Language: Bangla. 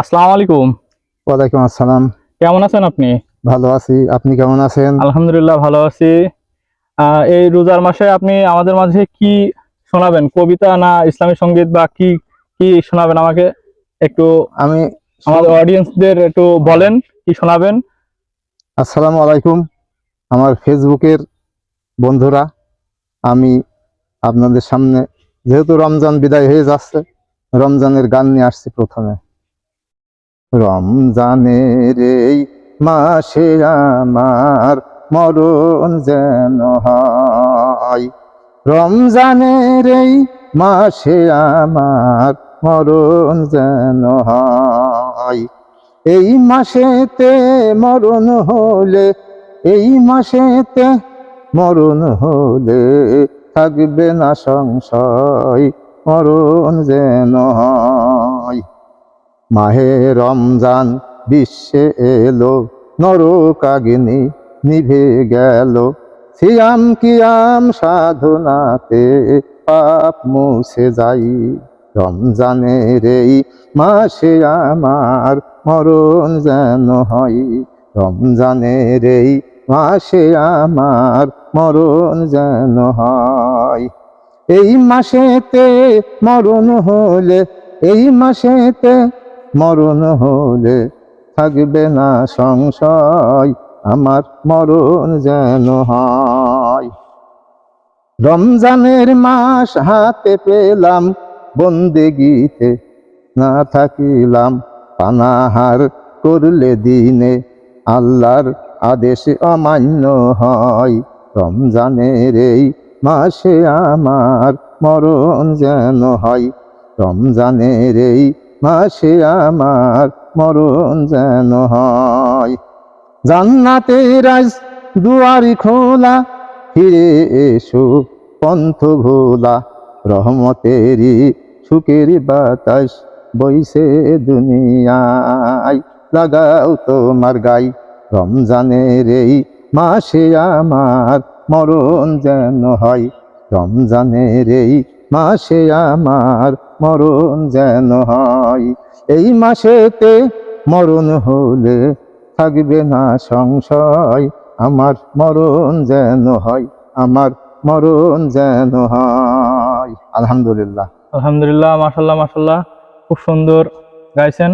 আসসালামু আলাইকুম। ওয়ালাইকুম আসসালাম। কেমন আছেন আপনি? ভালো আছি। আপনি কেমন আছেন? আলহামদুলিল্লাহ ভালো আছি। এই রোজার মাসে আপনি আমাদের মাঝে কি শোনাবেন? কবিতা না ইসলামী সংগীত বা কি কি শোনাবেন আমাকে? একটু আমি আমাদের অডিয়েন্সদের একটু বলেন কি শোনাবেন? আসসালামু আলাইকুম। আমার ফেসবুকের বন্ধুরা আমি আপনাদের সামনে যেহেতু রমজান বিদায় হয়ে যাচ্ছে রমজানের গান নিয়ে আসছি প্রথমে। রমজানের এই মাসে আমার মরণ যেন হয়। রমজানের এই মাসে আমার মরণ যেন হয়। এই মাসেতে মরণ হলে, এই মাসেতে মরণ হলে থাকবে না সংশয়, মরণ যেন হয়। মাহে রমজান, বিশ্বে এলো নরকাগিনী নিভে গেল। সিয়াম, কিয়াম সাধনাতে পাপ মুছে যাই। রমজানের এই মাসে আমার মরণ যেন হয়। রমজানের এই মাসে আমার মরণ যেন হয়। এই মাসেতে মরণ হলে, এই মাসেতে মরণ হলে থাকবে না সংশয়, আমার মরণ যেন হয়। রমজানের মাস হাতে পেলাম বন্দেগীতে না থাকিলাম, পানাহার করলে দিনে আল্লাহর আদেশ অমান্য হয়। রমজানের এই মাসে আমার মরণ যেন হয়, রমজানের এই মাসে আমার মরণ যেন হয়। জান্নাতের আজ দুয়ারি খোলা, ফিরে এসো পন্থ ভোলা। রহমতেরই সুখের বাতাস বইছে দুনিয়ায়। লাগাও তোমার গাই, রমজানের এই মাসে আমার মরণ যেন হয়। রমজানের এই মাসে আমার মরণ যেন হয়। এই মাসেতে মরণ হলে থাকবে না সংশয়। আমার মরণ যেন হয়, আমার মরণ যেন হয়। আলহামদুলিল্লাহ। আলহামদুলিল্লাহ মাসাল্লাহ মাসাল্লাহ খুব সুন্দর গাইছেন।